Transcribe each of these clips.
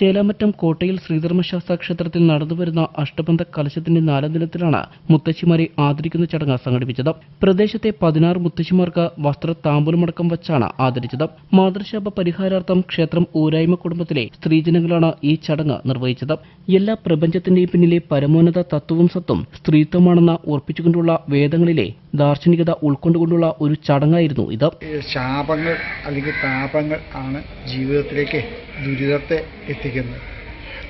ചേലാമറ്റം കോട്ടയിൽ ശ്രീധർമ്മശാസ്ത്ര ക്ഷേത്രത്തിൽ നടന്നുവരുന്ന അഷ്ടബന്ധ കലശത്തിന്റെ നാലാം ദിനത്തിലാണ് മുത്തശ്ശിമാരെ ആദരിക്കുന്ന ചടങ്ങ് സംഘടിപ്പിച്ചത്. പ്രദേശത്തെ പതിനാറ് മുത്തശ്ശിമാർക്ക് വസ്ത്ര താമ്പൂലമടക്കം വച്ചാണ് ആദരിച്ചത്. മാതൃശാപ പരിഹാരാർത്ഥം ക്ഷേത്രം ഊരായ്മ കുടുംബത്തിലെ സ്ത്രീജനങ്ങളാണ് ഈ ചടങ്ങ് നിർവഹിച്ചത്. എല്ലാ പ്രപഞ്ചത്തിന്റെയും പിന്നിലെ പരമോന്നത തത്വവും സത്വം സ്ത്രീത്വമാണെന്ന് ഉറപ്പിച്ചുകൊണ്ടുള്ള വേദങ്ങളിലെ ദാർശനികത ഉൾക്കൊണ്ടുകൊണ്ടുള്ള ഒരു ചടങ്ങായിരുന്നു ഇത്. ശാപങ്ങൾ അല്ലെങ്കിൽ താപങ്ങൾ ആണ് ജീവിതത്തിലേക്ക് ദുരിതത്തെ എത്തിക്കുന്നത്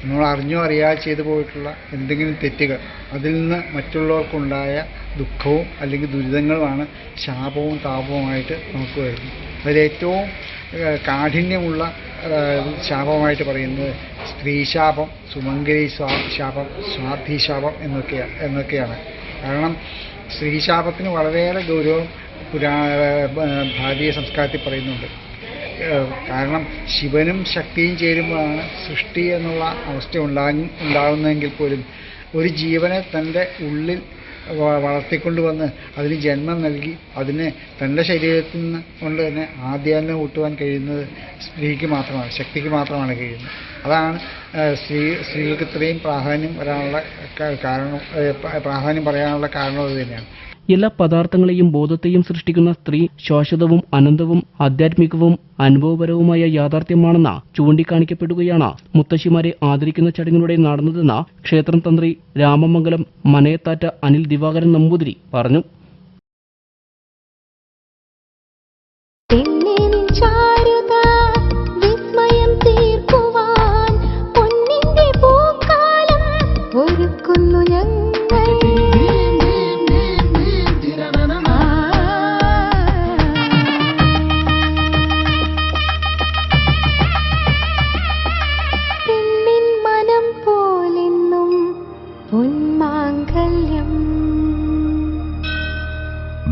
നമ്മൾ അറിഞ്ഞോ അറിയാതെ ചെയ്തു പോയിട്ടുള്ള എന്തെങ്കിലും തെറ്റുകൾ അതിൽ നിന്ന് മറ്റുള്ളവർക്കുണ്ടായ ദുഃഖവും അല്ലെങ്കിൽ ദുരിതങ്ങളുമാണ് ശാപവും താപവുമായിട്ട് നമുക്ക് വരുന്നത്. അതിലേറ്റവും കാഠിന്യമുള്ള ശാപമായിട്ട് പറയുന്നത് സ്ത്രീശാപം സ്വാ- ശാപം സ്വാധിശാപം എന്നൊക്കെയാണ് എന്നൊക്കെയാണ്. കാരണം സ്ത്രീശാപത്തിന് വളരെയേറെ ഗൗരവം പുരാ ഭാരതീയ സംസ്കാരത്തിൽ പറയുന്നുണ്ട്. കാരണം ശിവനും ശക്തിയും ചേരുമ്പോഴാണ് സൃഷ്ടി എന്നുള്ള അവസ്ഥ ഉണ്ടാ ഉണ്ടാകുന്നതെങ്കിൽ പോലും ഒരു ജീവനെ തന്റെ ഉള്ളിൽ വളർത്തിക്കൊണ്ട് വളർത്തിക്കൊണ്ടുവന്ന് അതിന് ജന്മം നൽകി അതിനെ തന്റെ ശരീരത്തിൽ നിന്ന് കൊണ്ട് തന്നെ ആദ്യാന്നം കൂട്ടുവാൻ കഴിയുന്നത് സ്ത്രീക്ക് മാത്രമാണ് ശക്തിക്ക് മാത്രമാണ് കഴിയുന്നത്. അതാണ് സ്ത്രീ സ്ത്രീകൾക്ക് ഇത്രയും പ്രാധാന്യം വരാനുള്ള കാരണം പ്രാധാന്യം പറയാനുള്ള കാരണം അത് തന്നെയാണ്. എല്ലാ പദാർത്ഥങ്ങളെയും ബോധത്തെയും സൃഷ്ടിക്കുന്ന സ്ത്രീ ശാശ്വതവും അനന്തവും ആധ്യാത്മികവും അനുഭവപരവുമായ യാഥാർത്ഥ്യമാണെന്ന് ചൂണ്ടിക്കാണിക്കപ്പെടുകയാണ്. മുത്തശ്ശിമാരെ ആദരിക്കുന്ന ചടങ്ങിലൂടെ നടന്നതെന്ന് ക്ഷേത്രം തന്ത്രി രാമമംഗലം മനയത്താറ്റ അനിൽ ദിവാകരൻ നമ്പൂതിരി പറഞ്ഞു. ഞങ്ങൾ.